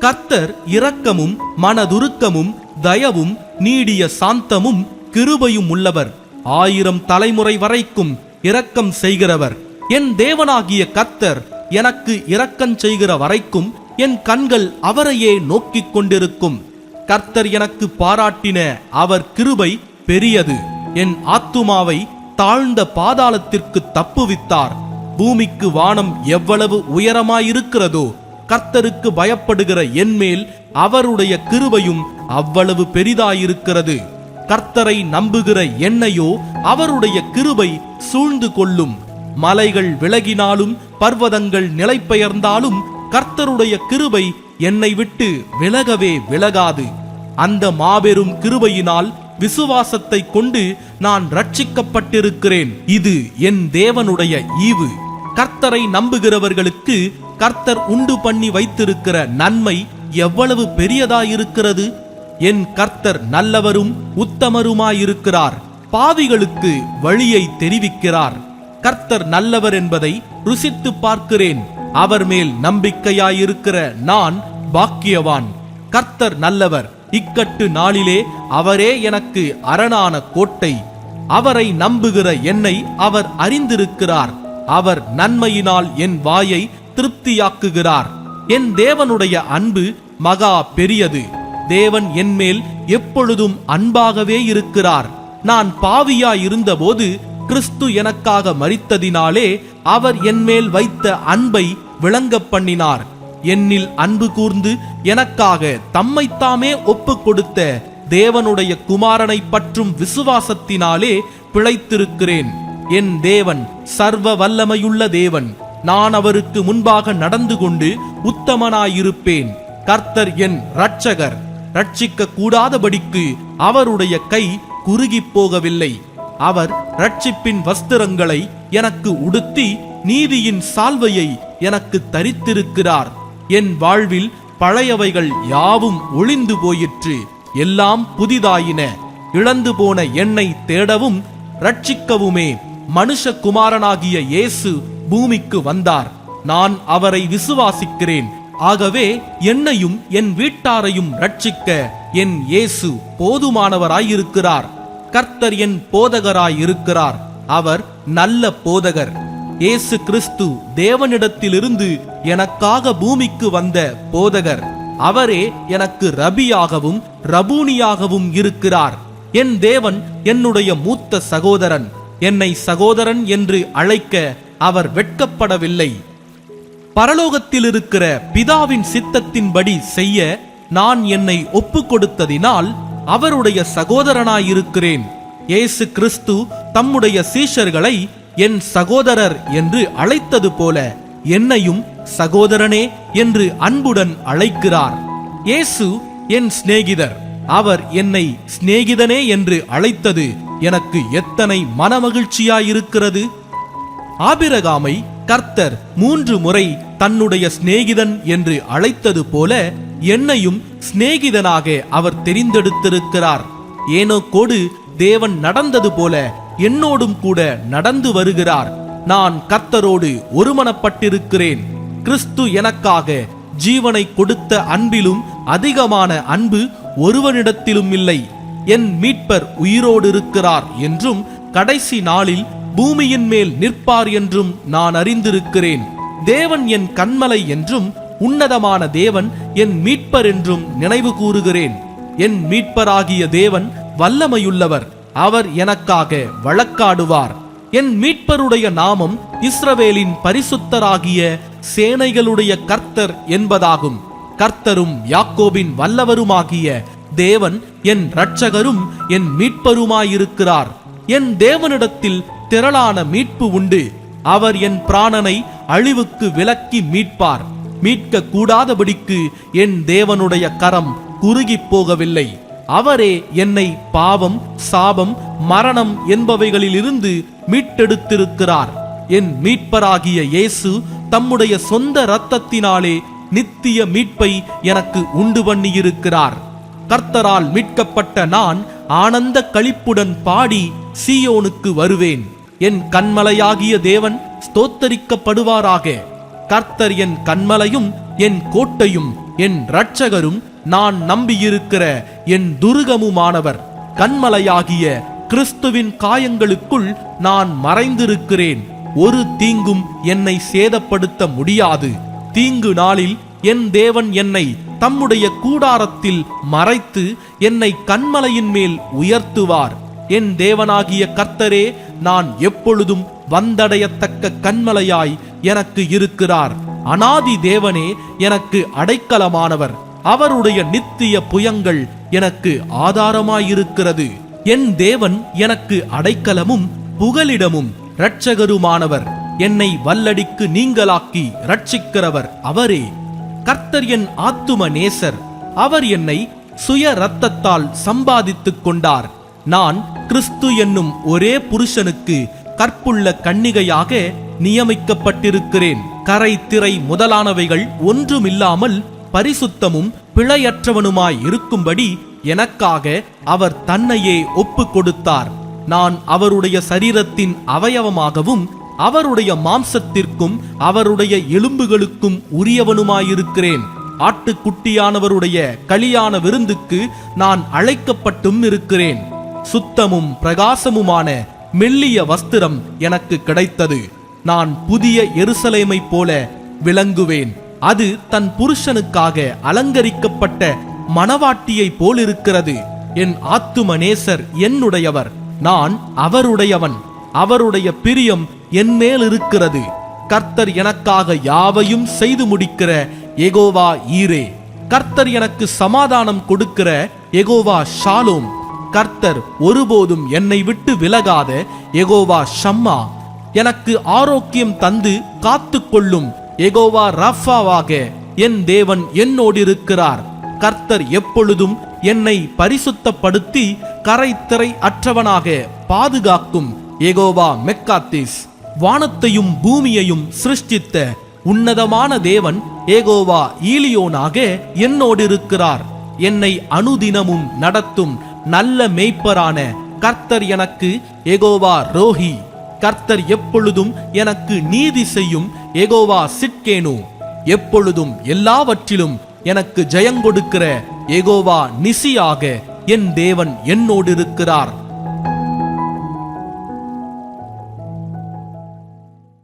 கர்த்தர் இரக்கமும் மனதுருக்கமும் தயவும் நீடிய சாந்தமும் கிருபையும் உள்ளவர். ஆயிரம் தலைமுறை வரைக்கும் இரக்கம் செய்கிறவர். என் தேவனாகிய கர்த்தர் எனக்கு இரக்கம் செய்கிற வரைக்கும் என் கண்கள் அவரையே நோக்கிக் கொண்டிருக்கும். கர்த்தர் எனக்கு பாராட்டின அவர் கிருபை பெரியது. என் ஆத்துமாவை தாழ்ந்த பாதாளத்திற்கு தப்புவித்தார். பூமிக்கு வானம் எவ்வளவு உயரமாயிருக்கிறதோ கர்த்தருக்கு பயப்படுகிற என்மேல் அவருடைய கிருபையும் அவ்வளவு பெரிதாயிருக்கிறது. கர்த்தரை நம்புகிற என்னையோ அவருடைய கிருபை சூழ்ந்து கொள்ளும். மலைகள் விலகினாலும் பர்வதங்கள் நிலைபெயர்ந்தாலும் கர்த்தருடைய கிருபை என்னை விட்டு விலகவே விலகாது. அந்த மாபெரும் கிருபையினால் விசுவாசத்தை கொண்டு நான் ரட்சிக்கப்பட்டிருக்கிறேன் இது என் தேவனுடைய ஈவு. கர்த்தரை நம்புகிறவர்களுக்கு கர்த்தர் உண்டு பண்ணி வைத்திருக்கிற நன்மை எவ்வளவு பெரியதாயிருக்கிறது? என் கர்த்தர் நல்லவரும் உத்தமருமாயிருக்கிறார். பாவிகளுக்கு வழியை தெரிவிக்கிறார். கர்த்தர் நல்லவர் என்பதை ருசித்து பார்க்கிறேன். அவர் மேல் நம்பிக்கையாயிருக்கிற நான் பாக்கியவான். கர்த்தர் நல்லவர் இக்கட்டு நாளிலே அவரே எனக்கு அரணான கோட்டை. அவரை நம்புகிற என்னை அவர் அறிந்திருக்கிறார். அவர் நன்மையினால் என் வாயை திருப்தியாக்குகிறார். என் தேவனுடைய அன்பு மகா பெரியது. தேவன் என்மேல் எப்பொழுதும் அன்பாகவே இருக்கிறார். நான் பாவியாய் இருந்தபோது கிறிஸ்து எனக்காக மறித்ததினாலே அவர் என்மேல் வைத்த அன்பை விளங்க பண்ணினார். என்னில் அன்பு கூர்ந்து எனக்காக தம்மைத்தாமே ஒப்புக் கொடுத்த தேவனுடைய குமாரனை பற்றும் விசுவாசத்தினாலே பிழைத்திருக்கிறேன். என் தேவன் சர்வ வல்லமையுள்ள தேவன். நான் அவருக்கு முன்பாக நடந்து கொண்டு உத்தமனாயிருப்பேன். கர்த்தர் என் ரட்சகர் ரட்சிக்க கூடாதபடிக்கு அவருடைய கை குறுகிப் போகவில்லை அவர் ரட்சிப்பின் வஸ்திரங்களை எனக்கு உடுத்தி நீதியின் சால்வையை எனக்கு தரித்திருக்கிறார். என் வாழ்வில் பழையவைகள் யாவும் ஒளிந்து போயிற்று. எல்லாம் புதிதாயின. இழந்து போன என்னை தேடவும் ரட்சிக்கவுமே மனுஷகுமாரனாகிய இயேசு பூமிக்கு வந்தார். நான் அவரை விசுவாசிக்கிறேன். ஆகவே என்னையும் என் வீட்டாரையும் ரட்சிக்க என் இயேசு போதுமானவராயிருக்கிறார். கர்த்தர் என் போதகராயிருக்கிறார். அவர் நல்ல போதகர். இயேசு கிறிஸ்து தேவனிடத்திலிருந்து எனக்காக பூமிக்கு வந்த போதகர். அவரே எனக்கு ரபியாகவும் ரபூனியாகவும் இருக்கிறார். என் தேவன் என்னுடைய மூத்த சகோதரன். என்னை சகோதரன் என்று அழைக்க அவர் வெட்கப்படவில்லை. பரலோகத்தில் இருக்கிற பிதாவின் சித்தத்தின்படி செய்ய நான் என்னை ஒப்பு கொடுத்ததினால் அவருடைய சகோதரனாயிருக்கிறேன். இயேசு கிறிஸ்து தம்முடைய சீஷர்களை என் சகோதரர் என்று அழைத்தது போல என்னையும் சகோதரனே என்று அன்புடன் அழைக்கிறார். இயேசு என் சிநேகிதர் அவர் என்னை சிநேகிதனே என்று அழைத்தது எனக்கு எத்தனை மனமகிழ்ச்சியாயிருக்கிறது. ஆபிரகாமை கர்த்தர் மூன்று முறை தன்னுடைய சிநேகிதன் என்று அழைத்தது போல என்னையும் சிநேகிதனாக அவர் தெரிந்தெடுத்திருக்கிறார். ஏனோக்கோடு தேவன் நடந்தது போல என்னோடும் கூட நடந்து வருகிறார். நான் கர்த்தரோடு ஒருமனப்பட்டிருக்கிறேன். கிறிஸ்து எனக்காக ஜீவனை கொடுத்த அன்பிலும் அதிகமான அன்பு ஒருவனிடத்திலும் இல்லை. என் மீட்பர் உயிரோடு இருக்கிறார் என்றும் கடைசி நாளில் பூமியின் மேல் நிற்பார் என்றும் நான் அறிந்திருக்கிறேன். தேவன் என் கண்மலை என்றும் உன்னதமான தேவன் என் மீட்பர் என்றும் நினைவு கூறுகிறேன். என் மீட்பராகிய தேவன் வல்லமையுள்ளவர் அவர் எனக்காக வழக்காடுவார். என் மீட்பருடைய நாமம் இஸ்ரவேலின் பரிசுத்தராகிய சேனைகளுடைய கர்த்தர் என்பதாகும். கர்த்தரும் யாக்கோபின் வல்லவருமாகிய தேவன் என் இரட்சகரும் என் மீட்பருமாயிருக்கிறார். என் தேவனிடத்தில் திரளான மீட்பு உண்டு. அவர் என் பிராணனை அழிவுக்கு விலக்கி மீட்பார். மீட்க கூடாதபடிக்கு என் தேவனுடைய கரம் குறுகி போகவில்லை. அவரே என்னை பாவம் சாபம் மரணம் என்பவைகளிலிருந்து மீட்டெடுத்திருக்கிறார். என் மீட்பராகிய இயேசு தம்முடைய சொந்த இரத்தத்தினாலே நித்திய மீட்பை எனக்கு உண்டு பண்ணியிருக்கிறார். கர்த்தரால் மீட்கப்பட்ட நான் ஆனந்த களிப்புடன் பாடி சீயோனுக்கு வருவேன். என் கண்மலையாகிய தேவன் ஸ்தோத்தரிக்கப்படுவாராக. கர்த்தர் என் கண்மலையும் என் கோட்டையும் என் இரட்சகரும் நான் நம்பியிருக்கிற என் துருகமுமானவர். கண்மலையாகிய கிறிஸ்துவின் காயங்களுக்குள் நான் மறைந்திருக்கிறேன். ஒரு தீங்கும் என்னை சேதப்படுத்த முடியாது. தீங்கு நாளில் என் தேவன் என்னை தம்முடைய கூடாரத்தில் மறைத்து என்னை கண்மலையின் மேல் உயர்த்துவார். என் தேவனாகிய கர்த்தரே நான் எப்பொழுதும் வந்தடையத்தக்க கண்மலையாய் எனக்கு இருக்கிறார். அனாதி தேவனே எனக்கு அடைக்கலமானவர். அவருடைய நித்திய புயங்கள் எனக்கு ஆதாரமாயிருக்கிறது. என் தேவன் எனக்கு அடைக்கலமும் புகலிடமும் இரட்சகருமானவர். என்னை வல்லடிக்கு நீங்களாக்கி ரட்சிக்கிறவர் அவரே. கர்த்தர் என் ஆத்தும நேசர். அவர் என்னை சுய ரத்தத்தால் சம்பாதித்துக் கொண்டார். நான் கிறிஸ்து என்னும் ஒரே புருஷனுக்கு கற்புள்ள கன்னிகையாக நியமிக்கப்பட்டிருக்கிறேன். கரை திரை முதலானவைகள் ஒன்றுமில்லாமல் பரிசுத்தமும் பிழையற்றவனுமாய் இருக்கும்படி எனக்காக அவர் தன்னையே ஒப்பு கொடுத்தார் நான் அவருடைய சரீரத்தின் அவயவமாகவும் அவருடைய மாம்சத்திற்கும் அவருடைய எலும்புகளுக்கும் உரியவனுமாயிருக்கிறேன். ஆட்டுக்குட்டியானவருடைய கலியான விருந்துக்கு நான் அழைக்கப்பட்டும் இருக்கிறேன். சுத்தமும் பிரகாசமுமான மெல்லிய வஸ்திரம் எனக்கு கிடைத்தது. நான் புதிய எருசலேமை போல விளங்குவேன். அது தன் புருஷனுக்காக அலங்கரிக்கப்பட்ட மணவாட்டியைப் போலிருக்கிறது. என் ஆத்தும நேசர் என்னுடையவர். நான் அவருடையவன். அவருடைய பிரியம் என் மேல் இருக்கிறது கர்த்தர் எனக்காக யாவையும் செய்து முடிக்கிற எகோவா ஈரே. கர்த்தர் எனக்கு சமாதானம் கொடுக்கிற எகோவா ஷாலோம். கர்த்தர் ஒருபோதும் என்னை விட்டு விலகாத எகோவா ஷம்மா. எனக்கு ஆரோக்கியம் தந்து காத்துக்கொள்ளும் எகோவா ரஃபாவாக என் தேவன் என்னோடிருக்கிறார். கர்த்தர் எப்பொழுதும் என்னை பரிசுத்தப்படுத்தி கரைத்திரை அற்றவனாக பாதுகாக்கும் எகோவா மெக்காத்திஸ். வானத்தையும் பூமியையும் சிருஷ்டித்த உன்னதமான தேவன் ஏகோவா ஈலியோனாக என்னோடிருக்கிறார். என்னை அனுதினமும் நடத்தும் நல்ல மெய்ப்பரான கர்த்தர் எனக்கு எகோவா ரோஹி. கர்த்தர் எப்பொழுதும் எனக்கு நீதி செய்யும் எகோவா சிட்கேனு. எப்பொழுதும் எல்லாவற்றிலும் எனக்கு ஜெயங்கொடுக்கிற எகோவா நிசியாக என் தேவன் என்னோடு இருக்கிறார்.